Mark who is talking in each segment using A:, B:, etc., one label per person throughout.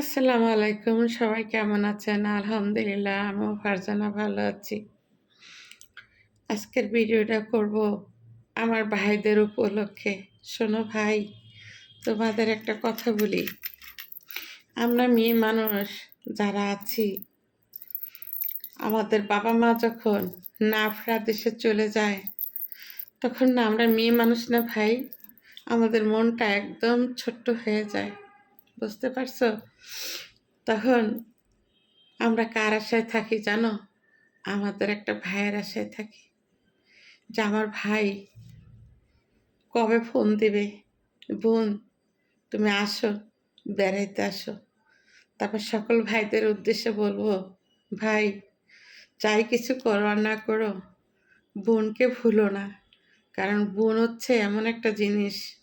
A: আসসালামু আলাইকুম, সবাই কেমন আছেন? আলহামদুলিল্লাহ, আমিও ফারজানা ভালো আছি। আজকের ভিডিওটা করব আমার ভাইদের উপলক্ষে। শোনো ভাই, তোমাদের একটা কথা বলি। আমরা মেয়ে মানুষ যারা আছি, আমাদের বাবা মা যখন নাফরা দেশে চলে যায়, তখন না আমরা মেয়ে মানুষ না ভাই, আমাদের মনটা একদম ছোট্ট হয়ে যায়। বুঝতে পারছ? তখন আমরা কার আশায় থাকি জানো? আমাদের একটা ভাইয়ের আশায় থাকি যে আমার ভাই কবে ফোন দেবে? বোন, তুমি আসো, বেড়াইতে আসো। তারপর সকল ভাইদের উদ্দেশ্যে বলব, ভাই, যাই কিছু করো আর না করো, বোনকে ভুলো না। কারণ বোন হচ্ছে এমন একটা জিনিস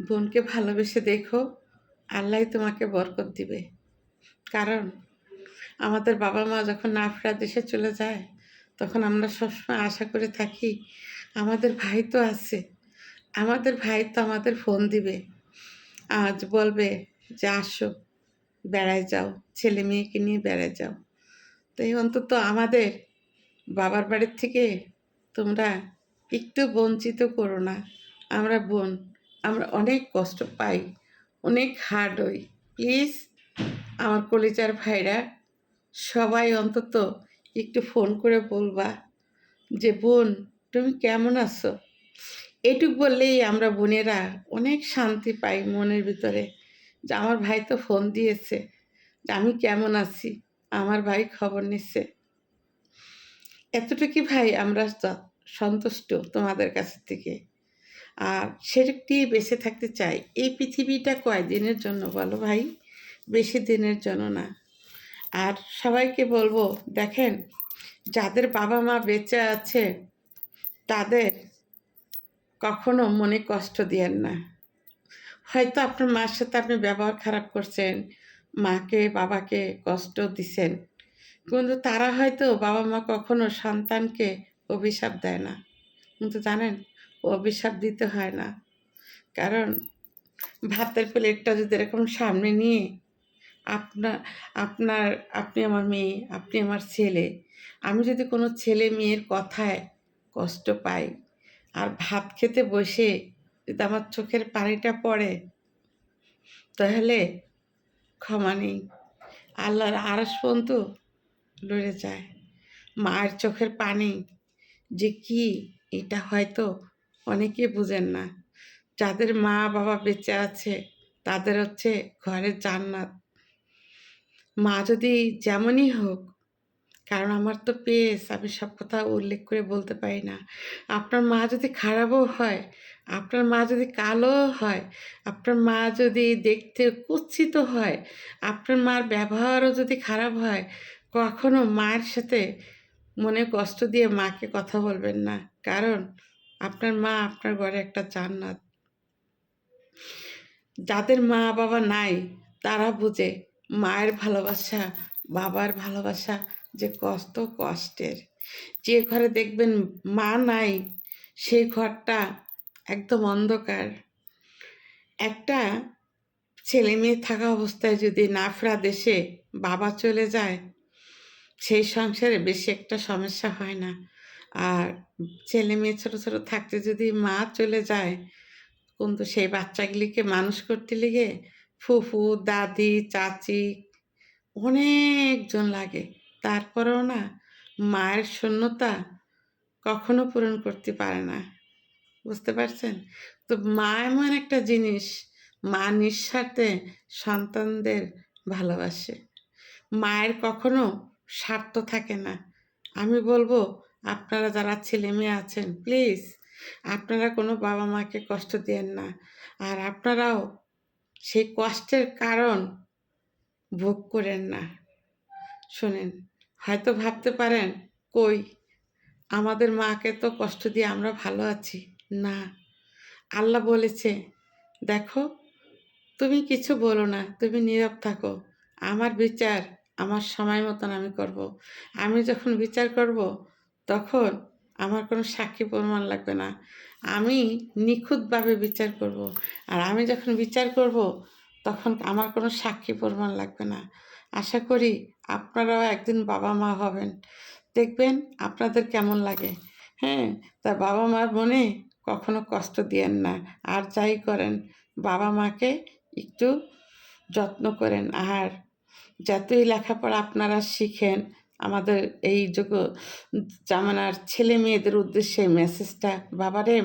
A: বোনকে ভালোবেসে দেখো, আল্লাহ তোমাকে বরকত দিবে। কারণ আমাদের বাবা মা যখন নাফরা দেশে চলে যায়, তখন আমরা সবসময় আশা করে থাকি, আমাদের ভাই তো আছে, আমাদের ভাই তো আমাদের ফোন দিবে। আজ বলবে যে আসো, বেড়ায় যাও, ছেলে মেয়েকে নিয়ে বেড়ায় যাও। তো এই অন্তত আমাদের বাবার বাড়ির থেকে তোমরা একটু বঞ্চিত করো না। আমরা বোন আমরা অনেক কষ্ট পাই, অনেক হার্ড হই। প্লিজ আমার কলিজার ভাইরা, সবাই অন্তত একটু ফোন করে বলবা যে, বোন, তুমি কেমন আছো? এটুক বললেই আমরা বোনেরা অনেক শান্তি পাই মনের ভিতরে যে, আমার ভাই তো ফোন দিয়েছে যে, আমি কেমন আছি? আমার ভাই খবর নিচ্ছে এতটুকু ভাই আমরা সন্তুষ্ট তোমাদের কাছ থেকে। আর সেটি বেঁচে থাকতে চাই। এই পৃথিবীটা কয়দিনের জন্য বলো ভাই? বেশি দিনের জন্য না। আর সবাইকে বলব, দেখেন, যাদের বাবা মা বেঁচে আছে, তাদের কখনো মনে কষ্ট দিয়েন না। হয়তো আপনার মার সাথে আপনি ব্যবহার খারাপ করছেন, মাকে, বাবাকে কষ্ট দিছেন, কিন্তু তারা হয়তো বাবা মা কখনো সন্তানকে অভিশাপ দেয় না। কিন্তু জানেন অভিশাপ দিতে হয় না। কারণ ভাতের প্লেটটা যদি এরকম সামনে নিয়ে আপনার আপনার, আপনি আমার মেয়ে, আপনি আমার ছেলে, আমি যদি কোনো ছেলে মেয়ের কথায় কষ্ট পাই আর ভাত খেতে বসে যদি আমার চোখের পানিটা পড়ে, তাহলে ক্ষমা নেই। আল্লাহর আরস পর্যন্ত লড়ে যায়। মায়ের চোখের পানি যে কি, এটা হয়তো অনেকে বুঝেন না। যাদের মা বাবা বেঁচে আছে, তাদের হচ্ছে ঘরের জান্নাত। মা যদি যেমনই হোক, কারণ আমার তো পেস, আমি সব কথা উল্লেখ করে বলতে পারি না। আপনার মা যদি খারাপও হয়, আপনার মা যদি কালো হয়, আপনার মা যদি দেখতে কুচ্ছিত হয়, আপনার মার ব্যবহারও যদি খারাপ হয়, কখনো মায়ের সাথে মনে কষ্ট দিয়ে মাকে কথা বলবেন না। কারণ আপনার মা আপনার ঘরে একটা জান্নাত। যাদের মা বাবা নাই, তারা বুঝে মায়ের ভালোবাসা, বাবার ভালোবাসা যে কষ্ট কষ্টের। যে ঘরে দেখবেন মা নাই সেই ঘরটা একদম অন্ধকার। একটা ছেলে মেয়ে থাকা অবস্থায় যদি নাফরা দেশে বাবা চলে যায়, সেই সংসারে বেশি একটা সমস্যা হয় না। আর ছেলে মেয়ে ছোটো ছোটো থাকতে যদি মা চলে যায়, কিন্তু সেই বাচ্চাগুলিকে মানুষ করতে লেগে ফুফু, দাদি, চাচি অনেকজন লাগে। তারপরেও না মায়ের শূন্যতা কখনো পূরণ করতে পারে না। বুঝতে পারছেন? তো মা এমন একটা জিনিস, মা নিঃস্বার্থে সন্তানদের ভালোবাসে। মায়ের কখনো স্বার্থ থাকে না। আমি বলব আপনারা যারা ছেলে মেয়ে আছেন প্লিজ আপনারা কোনো বাবা মাকে কষ্ট দেন না। আর আপনারাও সেই কষ্টের কারণ ভোগ করেন না। শোনেন, হয়তো ভাবতে পারেন, কই, আমাদের মাকে তো কষ্ট দিয়ে আমরা ভালো আছি। না, আল্লাহ বলেছে, দেখো, তুমি কিছু বলো না, তুমি নীরব থাকো। আমার বিচার আমার সময় মতন আমি করব। আমি যখন বিচার করব তখন আমার কোনো সাক্ষী প্রমাণ লাগবে না। আমি নিখুঁতভাবে বিচার করব। আর আমি যখন বিচার করব, তখন আমার কোনো সাক্ষী প্রমাণ লাগবে না। আশা করি আপনারাও একদিন বাবা মা হবেন। দেখবেন আপনাদের কেমন লাগে। হ্যাঁ তা বাবা মার মনে কখনো কষ্ট দিয়েন না। আর যাই করেন, বাবা মাকে একটু যত্ন করেন। আর যতই লেখাপড়া আপনারা শিখেন আমাদের এই যোগ্য জামানার ছেলে মেয়েদের উদ্দেশ্যে মেসেজটা বাবারে